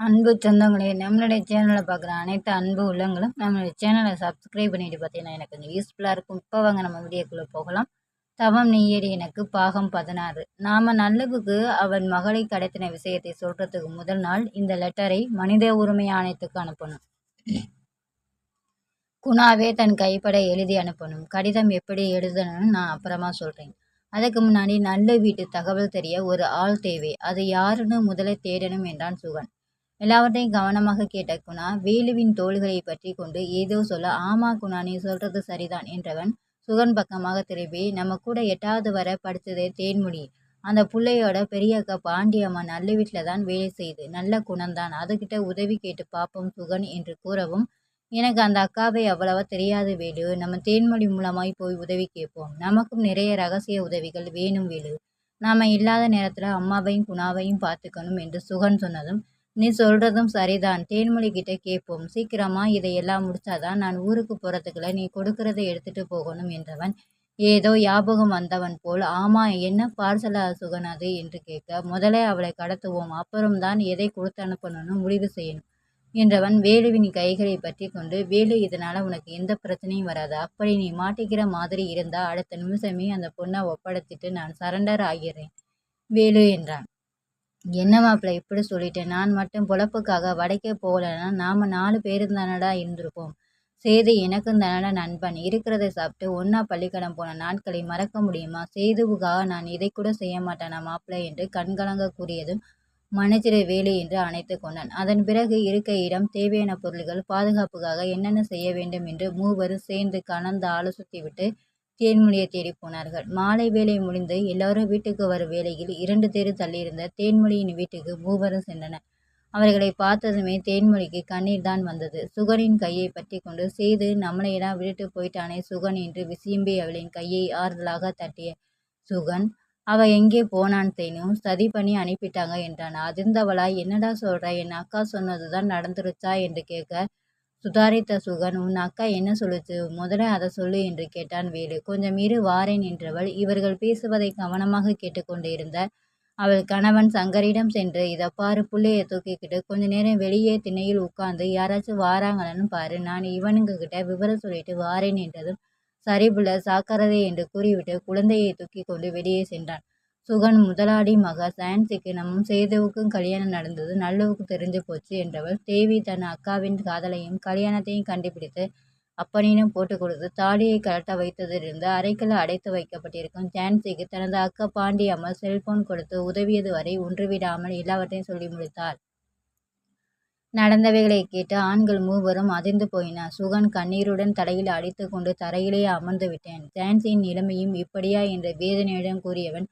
அன்பு சொந்தங்களே நம்மளுடைய சேனலை பார்க்குற அனைத்து அன்பு உள்ளங்களும் நம்மளுடைய சேனலை சப்ஸ்கிரைப் பண்ணிட்டு பார்த்தீங்கன்னா எனக்கு கொஞ்சம் யூஸ்ஃபுல்லாக இருக்கும். இப்போ வாங்க நம்ம வீடியோக்குள்ளே போகலாம். தவம் நெய்யடி எனக்கு பாகம் பதினாறு. நாம் நல்லவுக்கு அவன் மகளை கடத்தின விஷயத்தை சொல்கிறதுக்கு முதல் நாள் இந்த லெட்டரை மனித உரிமை ஆணையத்துக்கு அனுப்பணும். குணாவே தன் கைப்பட எழுதி அனுப்பணும். கடிதம் எப்படி எழுதணும்னு நான் அப்புறமா சொல்கிறேன் அதுக்கு முன்னாடி நல்ல வீட்டு தகவல் தெரிய ஒரு ஆள் தேவை. அது யாருன்னு முதல்ல தேடணும் என்றான் சுகன். எல்லாவற்றையும் கவனமாக கேட்ட குணா வேலுவின் தோள்களை பற்றி கொண்டு ஏதோ சொல்ல ஆமா குணா நீ சொல்றது சரிதான் என்றவன் சுகன் பக்கமாக திரும்பி நம்ம கூட எட்டாவது வர படித்தது தேன்மொழி அந்த பிள்ளையோட பெரியக்கா பாண்டியம்மா நல்ல வீட்டில் தான் வேலை செய்யுது நல்ல குணம்தான் அதுகிட்ட உதவி கேட்டு பார்ப்போம் சுகன் என்று கூறவும் எனக்கு அந்த அக்காவை அவ்வளவா தெரியாது வேலு. நம்ம தேன்மொழி மூலமாய் போய் உதவி கேட்போம். நமக்கும் நிறைய ரகசிய உதவிகள் வேணும் வேலு. நாம இல்லாத நேரத்தில் அம்மாவையும் குணாவையும் பார்த்துக்கணும் என்று சுகன் சொன்னதும் நீ சொல்கிறதும் சரிதான். தேன்மொழி கிட்ட கேட்போம். சீக்கிரமா இதையெல்லாம் முடிச்சாதான் நான் ஊருக்கு போகிறதுக்குள்ள நீ கொடுக்கறதை எடுத்துட்டு போகணும் என்றவன். ஏதோ ஞாபகம் வந்தவன் போல் ஆமா என்ன பார்சலா சுகன் அது? என்று கேட்க முதலே அவளை கடத்துவோம். அப்புறம்தான் எதை கொடுத்து அனுப்பணும்னு முடிவு செய்யணும். என்றவன் வேலுவின் கைகளை பற்றி கொண்டு வேலு இதனால உனக்கு எந்த பிரச்சனையும் வராது. அப்படி நீ மாட்டிக்கிற மாதிரி இருந்தா அடுத்த நிமிஷமே அந்த பொண்ணை ஒப்படைச்சிட்டு நான் சரண்டர் ஆகிறேன். வேலு என்றான். என்ன மாப்பிள்ள இப்படி சொல்லிட்டேன்? நான் மட்டும் பொழப்புக்காக வடக்கே போகலன்னா நாம் நாலு பேரும் தானடா இருந்திருப்போம். சேது எனக்கும் தானடா நண்பன். இருக்கிறத சாப்பிட்டு ஒன்றா பள்ளிக்கடம் போன நாட்களை மறக்க முடியுமா? சேதுவுக்காக நான் இதை கூட செய்ய மாட்டேனா மாப்பிள்ளை என்று கண்கலங்க கூறியதும் மனச்சிறை வேலை என்று அணைத்து கொண்டான். அதன் பிறகு இருக்க இடம் தேவையான பொருள்கள் பாதுகாப்புக்காக என்னென்ன செய்ய வேண்டும் என்று மூவரும் சேர்ந்து கலந்து ஆலோசித்துவிட்டு தேன்மொழியை தேடி போனார்கள். மாலை வேலை முடிந்து எல்லாரும் வீட்டுக்கு வரும் வேளையில் இரண்டு தெரு தள்ளியிருந்த தேன்மொழியின் வீட்டுக்கு மூவரும் சென்றனர். அவர்களை பார்த்ததுமே தேன்மொழிக்கு கண்ணீர் தான் வந்தது. சுகனின் கையை பற்றி கொண்டு செய்து நம்மளையெல்லாம் விட்டுட்டு போயிட்டானே சுகன் என்று விசியம்பி அவளின் கையை ஆறுதலாக தட்டிய சுகன் அவ எங்கே போனான் தேனும் சதி பண்ணி அனுப்பிட்டாங்க என்றான். அதிர்ந்தவளாய் என்னடா சொல்ற? என் அக்கா சொன்னதுதான் நடந்துருச்சா? என்று கேட்க சுதாரித்த சுகன் உன் அக்கா என்ன சொல்லுச்சு? முதல்ல அதை சொல்லு என்று கேட்டான் வேலு கொஞ்சம் இரு வாரேன் என்றவள் இவர்கள் பேசுவதை கவனமாக கேட்டுக்கொண்டிருந்த அவள் கணவன் சங்கரிடம் சென்று இதை பாரு பிள்ளைய தூக்கிக்கிட்டு கொஞ்ச நேரம் வெளியே திண்ணையில் உட்கார்ந்து யாராச்சும் வாராங்களான்னு பாரு. நான் இவனுங்க கிட்ட விவரம் சொல்லிட்டு வாரேன் என்றதும் சரி புள்ள சாக்கரதை என்று கூறிவிட்டு குழந்தையை தூக்கி கொண்டு வெளியே சென்றான். சுகன் முதலாளி மக சயன்ஸுக்கு நம்ம சேதுவுக்கும் கல்யாணம் நடந்தது. நல்லவுக்கு தெரிஞ்சு போச்சு என்றவள் தேவி தன் அக்காவின் காதலையும் கல்யாணத்தையும் கண்டுபிடித்து அப்பனினும் போட்டு கொடுத்து தாலியை கலட்ட வைத்ததிலிருந்து அறைக்குள் அடைத்து வைக்கப்பட்டிருக்கும் ஜான்சிக்கு தனது அக்கா பாண்டி அம்மா செல்போன் கொடுத்து உதவியது வரை ஒன்றுவிடாமல் எல்லாவற்றையும் சொல்லி முடித்தாள். நடந்தவைகளை கேட்டு ஆண்கள் மூவரும் அதிர்ந்து போயின சுகன் கண்ணீருடன் தலையில் அடித்து கொண்டு தரையிலேயே அமர்ந்து விட்டேன். ஜான்சியின் நிலைமையும் இப்படியா? என்ற வேதனையுடன் கூறியவன்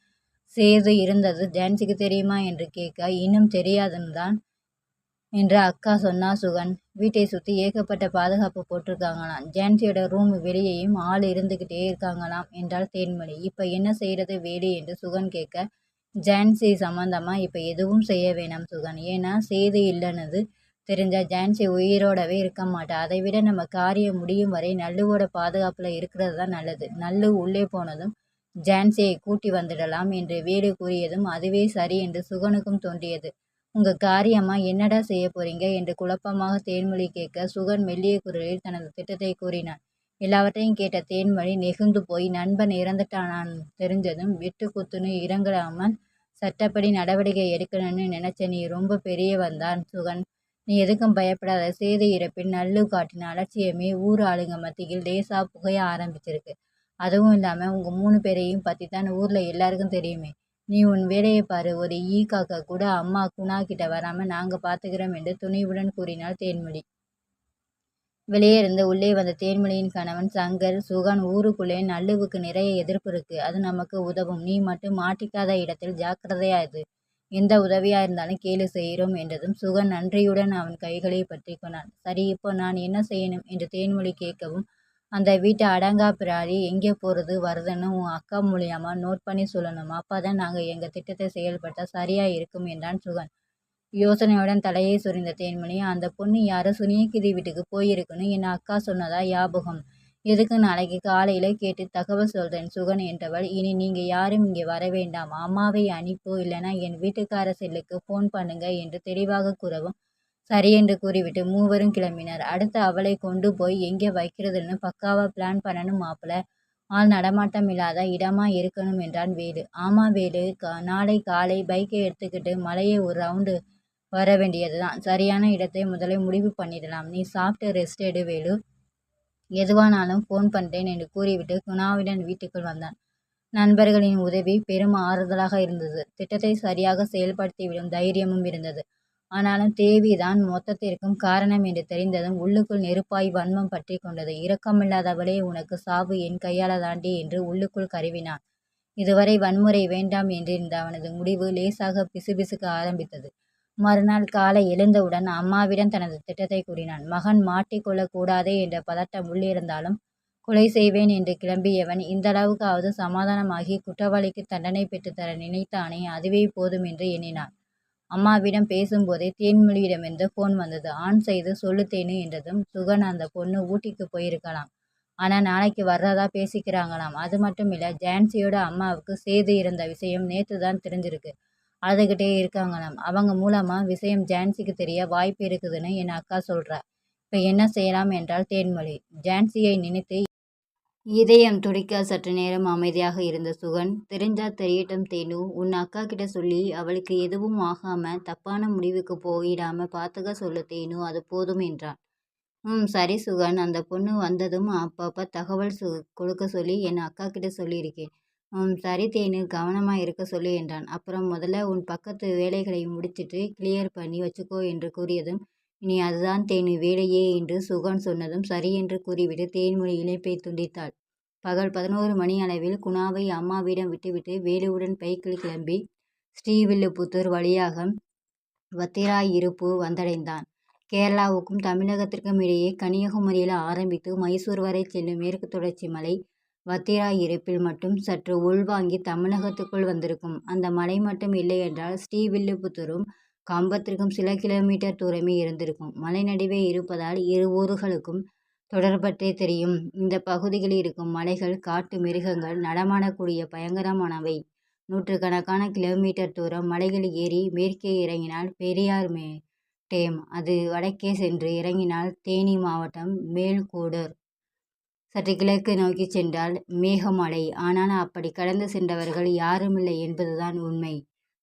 சேது இருந்தது. ஜான்சிக்கு தெரியுமா என்று கேட்க இன்னும் தெரியாதுன்னு தான் என்று அக்கா சொன்னா சுகன். வீட்டை சுற்றி ஏகப்பட்ட பாதுகாப்பு போட்டிருக்காங்களாம். ஜான்சியோட ரூம் வெளியேயும் ஆள் இருந்துக்கிட்டே இருக்காங்களாம் என்றால் தேன்மொழி இப்போ என்ன செய்கிறது வேலி என்று சுகன் கேட்க ஜான்சி சம்மந்தமாக இப்போ எதுவும் செய்ய வேணாம் சுகன். ஏன்னா சேது இல்லைன்னது தெரிஞ்சா ஜான்சி உயிரோடவே இருக்க மாட்டா. அதை விட நம்ம காரியம் முடியும் வரை நல்லுவோட பாதுகாப்பில் இருக்கிறது தான் நல்லது. நல்லு உள்ளே போனதும் ஜான்சியை கூட்டி வந்துடலாம் என்று வேலு கூறியதும் அதுவே சரி என்று சுகனுக்கும் தோன்றியது. உங்க காரியம்மா என்னடா செய்ய போறீங்க? என்று குழப்பமாக தேன்மொழி கேட்க சுகன் மெல்லிய குரலில் தனது திட்டத்தை கூறினான். எல்லாவற்றையும் கேட்ட தேன்மொழி நெகுந்து போய் நண்பன் இறந்துட்டானான் தெரிஞ்சதும் விட்டு குத்துன்னு இறங்காமல் சட்டப்படி நடவடிக்கை எடுக்கணும்னு நினைச்ச நீ ரொம்ப பெரியவன் தான் சுகன். நீ எதுக்கும் பயப்படாத. சேது இறப்பில் நல்லு காட்டின அலட்சியமே ஊர் ஆளுங்க மத்தியில் லேசா புகைய ஆரம்பிச்சிருக்கு. அதுவும் இல்லாமல் உங்கள் மூணு பேரையும் பற்றி தான் ஊரில் எல்லாருக்கும் தெரியுமே. நீ உன் வேலையை பாரு ஒரு ஈ காக்கா கூட அம்மா குணா கிட்ட வராமல் நாங்கள் பார்த்துக்கிறோம் என்று துணிவுடன் கூறினாள் தேன்மொழி. வெளியே இருந்து உள்ளே வந்த தேன்மொழியின் கணவன் சங்கர் சுகன் ஊருக்குள்ளே நல்லுவுக்கு நிறைய எதிர்ப்பு இருக்கு. அது நமக்கு உதவும். நீ மட்டும் மாட்டிக்காத இடத்தில் ஜாக்கிரதையா இது எந்த உதவியா இருந்தாலும் கேளு செய்கிறோம் என்றதும் சுகன் நன்றியுடன் அவன் கைகளை பற்றி கொண்டான். சரி இப்போ நான் என்ன செய்யணும்? என்று தேன்மொழி கேட்கவும் அந்த வீட்டு அடங்கா பிராடி எங்கே போகிறது வருதுன்னு உன் அக்கா மூலியமா நோட் பண்ணி சொல்லணும்? அப்போ தான் நாங்கள் எங்கள் திட்டத்தை செயல்படுத்த சரியாக இருக்கும் என்றான் சுகன். யோசனையுடன் தலையை சொரிந்த தேன்மணி அந்த பொண்ணு யாரோ? சுனியகிரி வீட்டுக்கு போயிருக்குன்னு என் அக்கா சொன்னதா ஞாபகம்? எதுக்கு நாளைக்கு காலையில் கேட்டு தகவல் சொல்கிறேன் சுகன் என்றவள். இனி நீங்கள் யாரும் இங்கே வர வேண்டாம்? அம்மாவை அனுப்போ இல்லைனா என் வீட்டுக்கார செல்லுக்கு ஃபோன் பண்ணுங்க என்று தெளிவாக கூறவும் சரி என்று கூறிவிட்டு மூவரும் கிளம்பினர். அடுத்து அவளை கொண்டு போய் எங்கே வைக்கிறதுன்னு பக்காவா பிளான் பண்ணணும் மாப்பிள. ஆள் நடமாட்டம் இல்லாத இடமா இருக்கணும் என்றான் வேலு. ஆமா வேலு கா நாளை காலை பைக்கை எடுத்துக்கிட்டு மலையை ஒரு ரவுண்டு வர வேண்டியது தான் சரியான இடத்தை முதலே முடிவு பண்ணிடலாம். நீ சாப்பிட்டு ரெஸ்ட் எடு வேலு. எதுவானாலும் ஃபோன் பண்ணுறேன் என்று கூறிவிட்டு குணாவுடன் வீட்டுக்குள் வந்தான். நண்பர்களின் உதவி பெரும் ஆறுதலாக இருந்தது. திட்டத்தை சரியாக செயல்படுத்திவிடும் தைரியமும் இருந்தது. ஆனாலும் தேவிதான் மொத்தத்திற்கும் காரணம் என்று தெரிந்ததும் உள்ளுக்குள் நெருப்பாய் வன்மம் பற்றி கொண்டது. இரக்கமில்லாதவளே உனக்கு சாவு என் கையால தாண்டி என்று உள்ளுக்குள் கருவினான். இதுவரை வன்முறை வேண்டாம் என்றிருந்த அவனது முடிவு லேசாக பிசுபிசுக்க ஆரம்பித்தது. மறுநாள் காலை எழுந்தவுடன் அம்மாவிடம் தனது திட்டத்தை கூறினான். மகன் மாட்டிக்கொள்ளக் கூடாதே என்ற பதட்டம் உள்ளிருந்தாலும் கொலை செய்வேன் என்று கிளம்பியவன் இந்த அளவுக்காவது சமாதானமாகி குற்றவாளிக்கு தண்டனை பெற்றுத்தர நினைத்தானே அதுவே போதும் என்று எண்ணினான். அம்மாவிடம் பேசும்போதே தேன்மொழியிடமிருந்து ஃபோன் வந்தது. ஆன் செய்து சொல்லு தேனு என்றதும் சுகன் அந்த பொண்ணு ஊட்டிக்கு போயிருக்கலாம். ஆனால் நாளைக்கு வர்றதா பேசிக்கிறாங்களாம். அது மட்டும் இல்லை ஜான்சியோட அம்மாவுக்கு சேது இருந்த விஷயம் நேற்று தான் தெரிஞ்சிருக்கு. அழுதுகிட்டே இருக்காங்களாம். அவங்க மூலமாக விஷயம் ஜான்சிக்கு தெரிய வாய்ப்பு இருக்குதுன்னு என் அக்கா சொல்கிறா இப்போ என்ன செய்யலாம்? என்றால் தேன்மொழி. ஜான்சியை நினைத்து இதயம் துடிக்க சற்று நேரம் அமைதியாக இருந்த சுகன் தெரிஞ்சா தெரியட்டும் தேனு உன் அக்கா கிட்ட சொல்லி அவளுக்கு எதுவும் ஆகாம தப்பான முடிவுக்கு போயிடாம பார்த்துக்க சொல்லு தேனு அது போதும் என்றான். ம் சரி சுகன் அந்த பொண்ணு வந்ததும் அப்பப்போ தகவல் சு கொடுக்க சொல்லி என் அக்கா கிட்ட சொல்லியிருக்கேன். ம் சரி தேனு கவனமாக இருக்க சொல்லி என்றான். அப்புறம் முதல்ல உன் பக்கத்து வேலைகளை முடிச்சிட்டு கிளியர் பண்ணி வச்சுக்கோ என்று கூறியதும் இனி அதுதான் தேனி வேலையே என்று சுகன் சொன்னதும் சரி என்று கூறிவிட்டு தேன்மொழி இழைப்பை துண்டித்தாள். பகல் பதினோரு மணி அளவில் குணாவை அம்மாவிடம் விட்டுவிட்டு வேலுவுடன் பைக்கில் கிளம்பி ஸ்ரீவில்லுபுத்தூர் வழியாக வத்திராயிருப்பு வந்தடைந்தான். கேரளாவுக்கும் தமிழகத்திற்கும் இடையே கன்னியாகுமரியில் ஆரம்பித்து மைசூர் வரை செல்லும் மேற்கு தொடர்ச்சி மலை வத்திராயிருப்பில் மட்டும் சற்று உள்வாங்கி தமிழகத்துக்குள் வந்திருக்கும். அந்த மலை மட்டும் இல்லை என்றால் ஸ்ரீவில்லுபுத்தூரும் கம்பத்திற்கும் சில கிலோமீட்டர் தூரமே இருந்திருக்கும். மலை நடுவே இருப்பதால் இரு ஊர்களுக்கும் தொடர்பற்றே தெரியும். இந்த பகுதிகளில் இருக்கும் மலைகள் காட்டு மிருகங்கள் நடமாடக்கூடிய பயங்கரமானவை. நூற்றுக்கணக்கான கிலோமீட்டர் தூரம் மலைகள் ஏறி மேற்கே இறங்கினால் பெரியார் மே டேம். அது வடக்கே சென்று இறங்கினால் தேனி மாவட்டம் மேல்கூடூர். சற்று கிழக்கு நோக்கி சென்றால் மேகமலை. ஆனால் அப்படி கடந்து சென்றவர்கள் யாருமில்லை என்பதுதான் உண்மை.